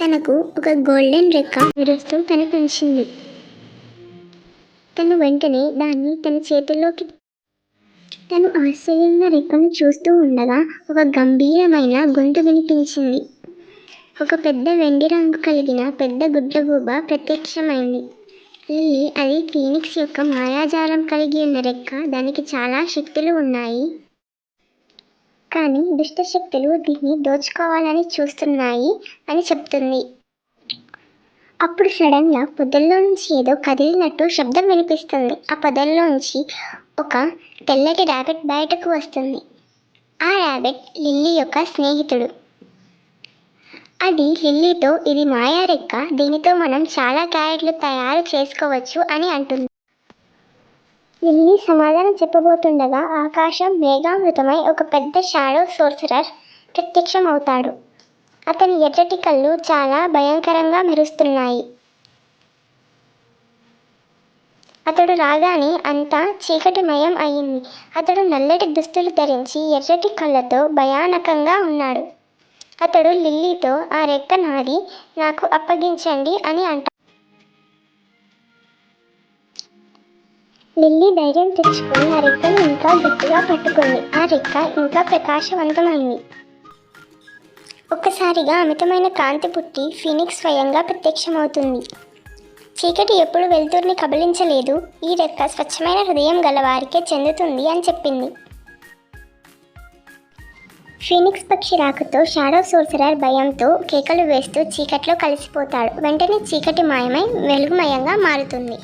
తనకు ఒక గోల్డెన్ రెక్క విరుస్తూ కనిపించింది. తను వెంటనే దాన్ని తన చేతుల్లోకి తను ఆశ్చర్యంగా రెక్కను చూస్తూ ఉండగా ఒక గంభీరమైన గొంతు వినిపించింది. ఒక పెద్ద వెండి రంగు కలిగిన పెద్ద గుడ్డగూబ ప్రత్యక్షమైంది. లిల్లీ అది ఫీనిక్స్ యొక్క మాయాజాలం కలిగి ఉన్న రెక్క దానికి చాలా శక్తులు ఉన్నాయి. కానీ దుష్ట శక్తులు దీన్ని దోచుకోవాలని చూస్తున్నాయి అని చెప్తుంది. అప్పుడు సడన్గా పొదల్లో నుంచి ఏదో కదిలినట్టు శబ్దం వినిపిస్తుంది. ఆ పొదల్లోంచి ఒక తెల్లటి ర్యాబిట్ బయటకు వస్తుంది. ఆ ర్యాబిట్ లిల్లీ యొక్క స్నేహితుడు. అది లిల్లీతో ఇది మాయా రెక్క దీనితో మనం చాలా క్యారెట్లు తయారు చేసుకోవచ్చు అని అంటుంది. లిల్లీ సమాధానం చెప్పబోతుండగా ఆకాశం మేఘామృతమై ఒక పెద్ద షాడో సోర్సరర్ ప్రత్యక్షమవుతాడు. అతని ఎర్రటి కళ్ళు చాలా భయంకరంగా మెరుస్తున్నాయి. అతడు రాగానే అంతా చీకటిమయం అయింది. అతడు నల్లటి దుస్తులు ధరించి ఎర్రటి కళ్ళతో భయానకంగా ఉన్నాడు. అతడు లిల్లీతో ఆ రెక్క నాది నాకు అప్పగించండి అని అంటాడు. లిల్లీ ధైర్యం తెచ్చుకుని ఆ రెక్కను ఇంకా గట్టిగా పట్టుకుంది. ఆ రెక్క ఇంకా ప్రకాశవంతమైంది. ఒక్కసారిగా అమితమైన కాంతి పుట్టి ఫీనిక్స్ స్వయంగా ప్రత్యక్షమవుతుంది. చీకటి ఎప్పుడు వెలుతురుని కబలించలేదు. ఈ రెక్క స్వచ్ఛమైన హృదయం గలవారికే చెందుతుంది అని చెప్పింది. ఫీనిక్స్ పక్షి రాకతో షాడో సోర్సరర్ భయంతో కేకలు వేస్తూ చీకట్లో కలిసిపోతాడు. వెంటనే చీకటి మాయమై వెలుగుమయంగా మారుతుంది.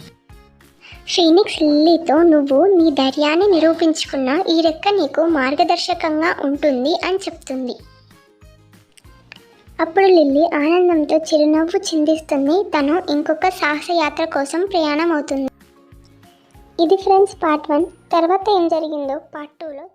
ఫీనిక్స్ లిల్లీతో నువ్వు నీ ధైర్యాన్ని నిరూపించుకున్న ఈ రెక్క నీకు మార్గదర్శకంగా ఉంటుంది అని చెప్తుంది. అప్పుడు లిల్లీ ఆనందంతో చిరునవ్వు చిందిస్తుంది. తను ఇంకొక సాహసయాత్ర కోసం ప్రయాణం అవుతుంది ఇది ఫ్రెండ్స్ పార్ట్ వన్. తర్వాత ఏం జరిగిందో పార్ట్ టూలో